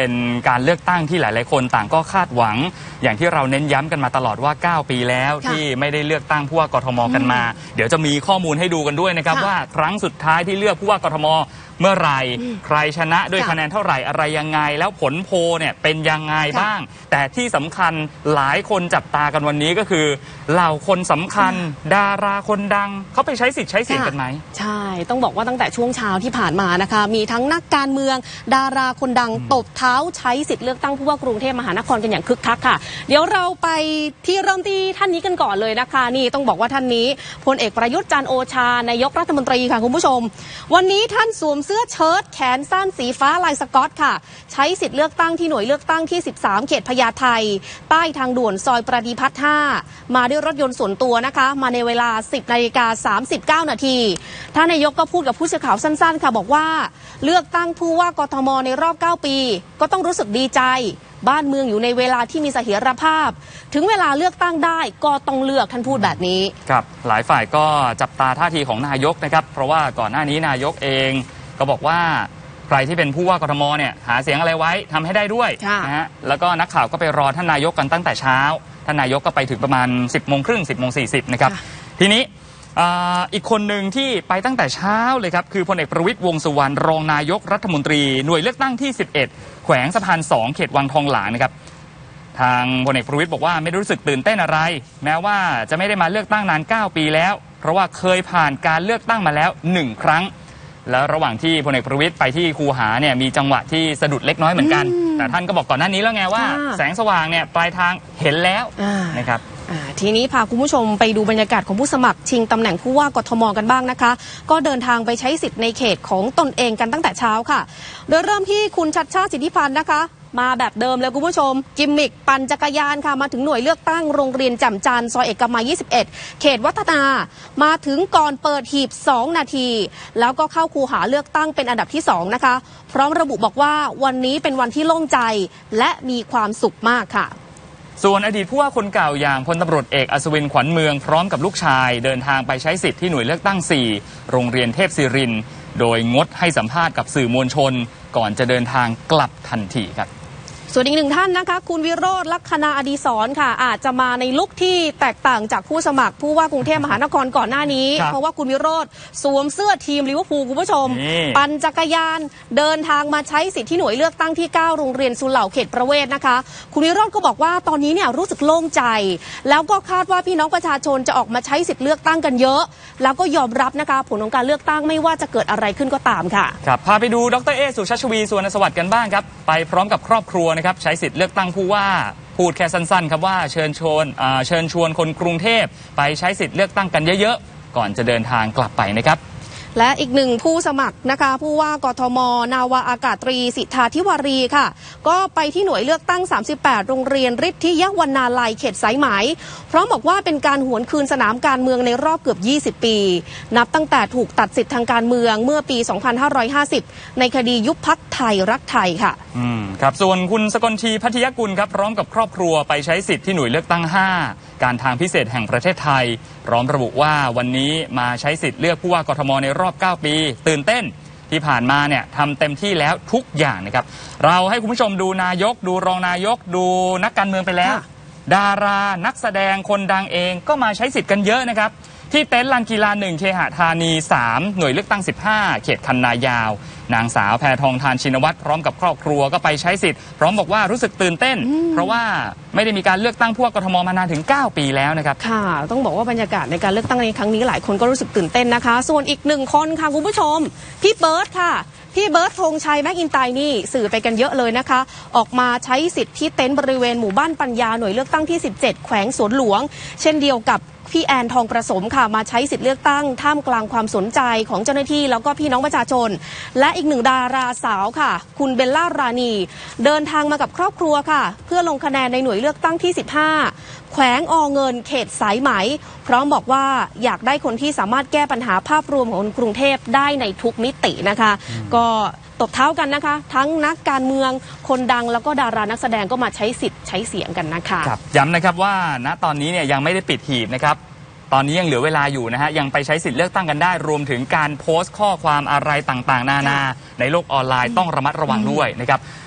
เป็นการเลือกตั้งที่หลาย ๆ คนต่างก็คาดหวัง อย่างที่เราเน้นย้ำกันมาตลอดว่า 9 ปีแล้วค่ะที่ไม่ได้เลือกตั้งผู้ว่ากทมกันมา เดี๋ยวจะมีข้อมูลให้ดูกันด้วยนะครับค่ะ ว่าครั้งสุดท้ายที่เลือกผู้ว่ากทม เมื่อไหร่ใครชนะด้วยค่ะคะแนนเท่าไหร่อะไรยังไง แล้วผลโพลเนี่ยเป็นยังไงค่ะบ้าง แต่ที่สำคัญหลายคนจับตากันวันนี้ก็คือ เหล่าคนสำคัญ ดาราคนดังเขาไปใช้สิทธิ์ใช้เสียงกันไหมใช่ ต้องบอกว่าตั้งแต่ช่วงเช้าที่ผ่านมานะคะ มีทั้งนักการเมือง ดาราคนดังตบเท้าใช้สิทธิ์เลือกตั้งผู้ว่ากรุงเทพมหานครกันอย่างคึกคักค่ะ เดี๋ยวเราไปที่เริ่มที่ท่านนี้กันก่อนเลยนะคะ นี่ต้องบอกว่าท่านนี้พลเอกประยุทธ์จันทร์โอชานายกรัฐมนตรีค่ะคุณผู้ชม วันนี้ท่านสวมเสื้อเชิ้ตแขนสั้นสีฟ้าลายสกอตค่ะ ใช้สิทธิ์เลือกตั้งที่หน่วยเลือกตั้งที่ 13 เขตพญาไทใต้ทางด่วนซอยประดิพัฒน์5มาด้วยรถยนต์ส่วนตัวนะคะ มาในเวลา 10นาฬิกา39 นาทีท่านนายกก็พูดกับผู้สื่อข่าวสั้นๆ ค่ะ บอกว่า เลือกตั้งผู้ว่ากทมในรอบ 9 ปี ก็ต้องรู้สึกดีใจบ้านเมืองอยู่ในเวลาที่มีเสถียรภาพ ถึงเวลาเลือกตั้งได้ก็ต้องเลือกท่านพูดแบบนี้ ครับ หลายฝ่ายก็จับตาท่าทีของนายกนะครับ เพราะว่าก่อนหน้านี้นายกเอง ก็บอกว่าใครที่เป็นผู้ว่ากทมเนี่ยหาเสียงอะไรไว้ทำให้ได้ด้วยค่ะ นะฮะแล้วก็นักข่าวก็ไปรอท่านนายกกันตั้งแต่เช้าท่านนายกก็ไปถึงประมาณ 10บโมงครึ่งสิบโมงสีนะครับค่ะทีนี้อ่าอีกคนหนึ่งที่ไปตั้งแต่เช้าเลยครับคือพลเอกประวิตยวงษ์สุวรรณรองนายกรัฐมนตรีหน่วยเลือกตั้งที่ 11 แขวงสะพาน 2 เขตวังทองหลางนะครับ ทางพลเอกประวิตยบอกว่าไม่ได้รู้สึกตื่นเต้นอะไร แม้ว่าจะไม่ได้มาเลือกตั้งนาน 9 ปีแล้ว เพราะว่าเคยผ่านการเลือกตั้งมาแล้ว 1 ครั้ง แล้วระหว่างที่พลเอกประวิตยไปที่คูหาเนี่ยมีจังหวะที่สะดุดเล็กน้อยเหมือนกันอืมแต่ท่านก็บอกก่อนหน้านี้แล้วไงว่า ค่ะแสงสว่างเนี่ยปลายทางเห็นแล้วอ่านะครับ อ่าทีนี้พาคุณผู้ชมไปดูบรรยากาศของผู้สมัคร ชิงตำแหน่งผู้ว่ากทมกันบ้างนะคะ ก็เดินทางไปใช้สิทธิ์ในเขตของตนเองกันตั้งแต่เช้าค่ะ โดยเริ่มที่คุณชัดชาติสิทธิพันธ์นะคะ มาแบบเดิมเลยคุณผู้ชม กิมมิกปั่นจักรยานค่ะ มาถึงหน่วยเลือกตั้งโรงเรียนจำจันทร์ซอยเอกมัย 21 เขตวัฒนา มาถึงก่อนเปิดหีบ 2 นาที แล้วก็เข้าคูหาเลือกตั้งเป็นอันดับที่ 2 นะคะ พร้อมระบุบอกว่าวันนี้เป็นวันที่โล่งใจและมีความสุขมากค่ะส่วนอดีตผู้ว่าคนเก่าอย่างพลตำรวจเอกอัศวินขวัญเมืองพร้อมกับลูกชาย เดินทางไปใช้สิทธิ์ที่หน่วยเลือกตั้ง 4 โรงเรียนเทพศิริน โดยงดให้สัมภาษณ์กับสื่อมวลชน ก่อนจะเดินทางกลับทันทีครับ ส่วนอีกหนึ่งท่านนะคะ คุณวิโรธลักษณาอดีศรค่ะ อาจจะมาในลุคที่แตกต่างจากผู้สมัครผู้ว่ากรุงเทพมหานครก่อนหน้านี้ครับเพราะว่าคุณวิโรธสวมเสื้อทีมลิเวอร์พูลคุณผู้ชมนี่ปั่นจักรยานเดินทางมาใช้สิทธิที่หน่วยเลือกตั้งที่ 9 โรงเรียนสุเหร่าเขตประเวศนะคะ คุณวิโรธก็บอกว่าตอนนี้เนี่ยรู้สึกโล่งใจ แล้วก็คาดว่าพี่น้องประชาชนจะออกมาใช้สิทธิ์เลือกตั้งกันเยอะ แล้วก็ยอมรับนะคะผลของการเลือกตั้งไม่ว่าจะเกิดอะไรขึ้นก็ตามค่ะครับพาไปดูดรเอสุชัชวีสุวรรณสวัสดิ์กันบ้างครับไปพร้อมกับครอบครัวนะครับใช้สิทธิ์เลือกตั้งผู้ว่าพูดแค่สั้นๆครับว่าเชิญชวนเชิญชวนคนกรุงเทพไปใช้สิทธิ์เลือกตั้งกันเยอะๆ ก่อนจะเดินทางกลับไปนะครับ และอีกหนึ่งผู้สมัครนะคะผู้ว่ากทม นาวาอากาศตรีสิทธาธิวารีค่ะ ก็ไปที่หน่วยเลือกตั้ง 38 โรงเรียนฤทธิยวรรณาลัยเขตสายไหมพร้อมบอกว่าเป็นการหวนคืนสนามการเมืองในรอบเกือบ 20 ปี นับตั้งแต่ถูกตัดสิทธิ์ทางการเมืองเมื่อปี 2550 ในคดียุบพักไทยรักไทยค่ะอืมครับส่วนคุณสกลทีพัทยกุลครับพร้อมกับครอบครัวไปใช้สิทธิ์ที่หน่วยเลือกตั้ง 5 การทางพิเศษแห่งประเทศไทยพร้อมระบุว่าวันนี้มาใช้สิทธิ์เลือกผู้ว่ากทมในรอบ 9 ปี ตื่นเต้นที่ผ่านมาเนี่ยทำเต็มที่แล้วทุกอย่างนะครับ เราให้คุณผู้ชมดูนายก ดูรองนายก ดูนักการเมืองไปแล้วค่ะดารานักแสดงคนดังเองก็มาใช้สิทธิ์กันเยอะนะครับ ที่เต็นท์ลานกีฬาหนึ่งเคหะธานี 3 หน่วยเลือกตั้ง 15 เขตคันนายาว นางสาวแพทองทานชินวัตรพร้อมกับครอบครัวก็ไปใช้สิทธิ์ พร้อมบอกว่ารู้สึกตื่นเต้น เพราะว่าไม่ได้มีการเลือกตั้งผู้ว่ากทมมานานถึง 9 ปีแล้วนะครับ ค่ะ ต้องบอกว่าบรรยากาศในการเลือกตั้งในครั้งนี้หลายคนก็รู้สึกตื่นเต้นนะคะ ส่วนอีกหนึ่งคนค่ะคุณผู้ชม พี่เบิร์ตค่ะพี่เบิร์ตธงชัยแม็กอินไตร์นี่สื่อไปกันเยอะเลยนะคะ ออกมาใช้สิทธิ์ที่เต็นท์บริเวณหมู่บ้านปัญญาหน่วยเลือกตั้งที่ 17 แขวงสวนหลวง เช่นเดียวกับ พี่แอนทองประสมค่ะมาใช้สิทธิ์เลือกตั้ง ท่ามกลางความสนใจของเจ้าหน้าที่ แล้วก็พี่น้องประชาชน และอีกหนึ่งดาราสาวค่ะ คุณเบลล่ารานีเดินทางมากับครอบครัวค่ะ เพื่อลงคะแนนในหน่วยเลือกตั้งที่ 15 แขวงอเงินเขตสายไหม พร้อมบอกว่าอยากได้คนที่สามารถแก้ปัญหาภาพรวมของคนกรุงเทพได้ในทุกมิตินะคะ ก็ ตบเท้ากันนะคะ ทั้งนักการเมืองคนดังแล้วก็ดารานักแสดงก็มาใช้สิทธิ์ใช้เสียงกันนะคะครับย้ำนะครับว่าณตอนนี้เนี่ยยังไม่ได้ปิดหีบนะครับตอนนี้ยังเหลือเวลาอยู่นะฮะ ยังไปใช้สิทธิ์เลือกตั้งกันได้ รวมถึงการโพสต์ข้อความอะไรต่างๆ นานา ในโลกออนไลน์ต้องระมัดระวังด้วยนะครับ